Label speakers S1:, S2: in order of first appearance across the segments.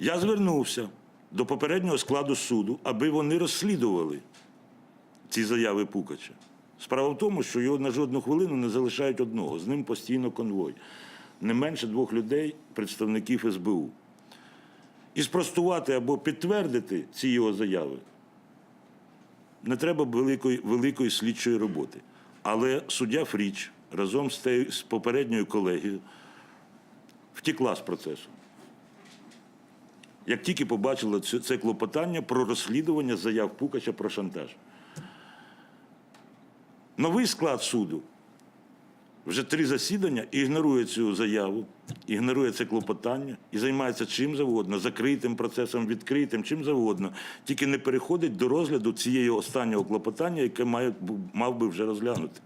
S1: Я звернувся до попереднього складу суду, аби вони розслідували ці заяви Пукача. Справа в тому, що його на жодну хвилину не залишають одного. З ним постійно конвой. Не менше двох людей, представників СБУ. І спростувати або підтвердити ці його заяви не треба великої, великої слідчої роботи. Але суддя Фріч разом з, попередньою колегією втікла з процесу. Як тільки побачила це, клопотання про розслідування заяв Пукача про шантаж. Новий склад суду вже три засідання ігнорує цю заяву, ігнорує це клопотання і займається чим завгодно, закритим процесом, відкритим, чим завгодно. Тільки не переходить до розгляду цієї останнього клопотання, яке має, мав би вже розглянути.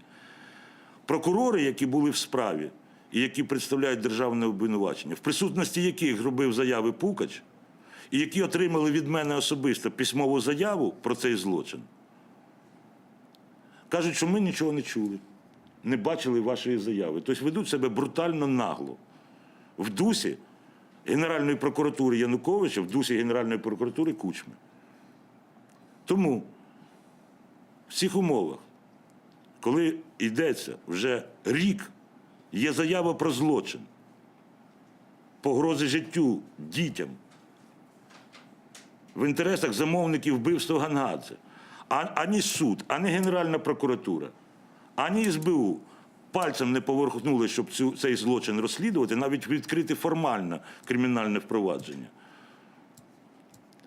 S1: Прокурори, які були в справі і які представляють державне обвинувачення, в присутності яких зробив заяви Пукач, і які отримали від мене особисто письмову заяву про цей злочин, кажуть, що ми нічого не чули, не бачили вашої заяви. Тобто ведуть себе брутально нагло. В дусі Генеральної прокуратури Януковича, в дусі Генеральної прокуратури Кучми. Тому в цих умовах, коли йдеться вже рік, є заява про злочин, погрози життю дітям в інтересах замовників вбивства Гангадзе, а, ані суд, ані Генеральна прокуратура, ані СБУ пальцем не поверхнули, щоб цю, цей злочин розслідувати, навіть відкрити формально кримінальне впровадження.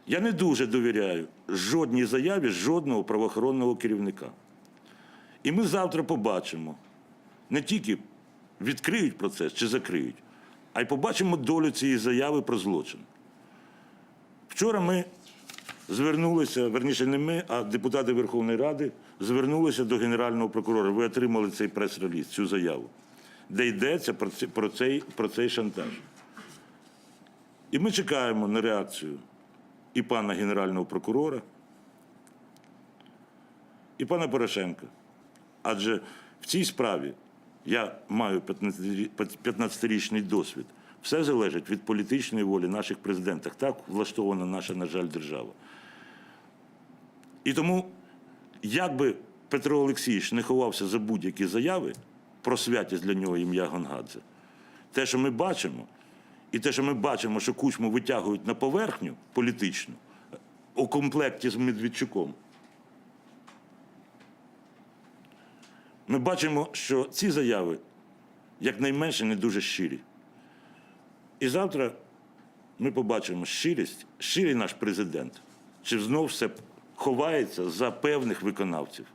S1: Я не дуже довіряю жодній заяві жодного правоохоронного керівника. І ми завтра побачимо не тільки відкриють процес чи закриють, а й побачимо долю цієї заяви про злочин. Вчора ми звернулися, верніше не ми, а депутати Верховної Ради звернулися до Генерального прокурора. Ви отримали цей прес-реліз, цю заяву, де йдеться про цей, про цей, про цей шантаж. І ми чекаємо на реакцію і пана Генерального прокурора, і пана Порошенка. Адже в цій справі я маю 15-річний досвід. Все залежить від політичної волі наших президентів. Так влаштована наша, на жаль, держава. І тому, як би Петро Олексійович не ховався за будь-які заяви про святість для нього ім'я Гонгадзе, те, що ми бачимо, і те, що ми бачимо, що кучму витягують на поверхню політичну у комплекті з Медведчуком, ми бачимо, що ці заяви якнайменше не дуже щирі. І завтра ми побачимо щирість, щирий наш президент, чи знов все ховається за певних виконавців.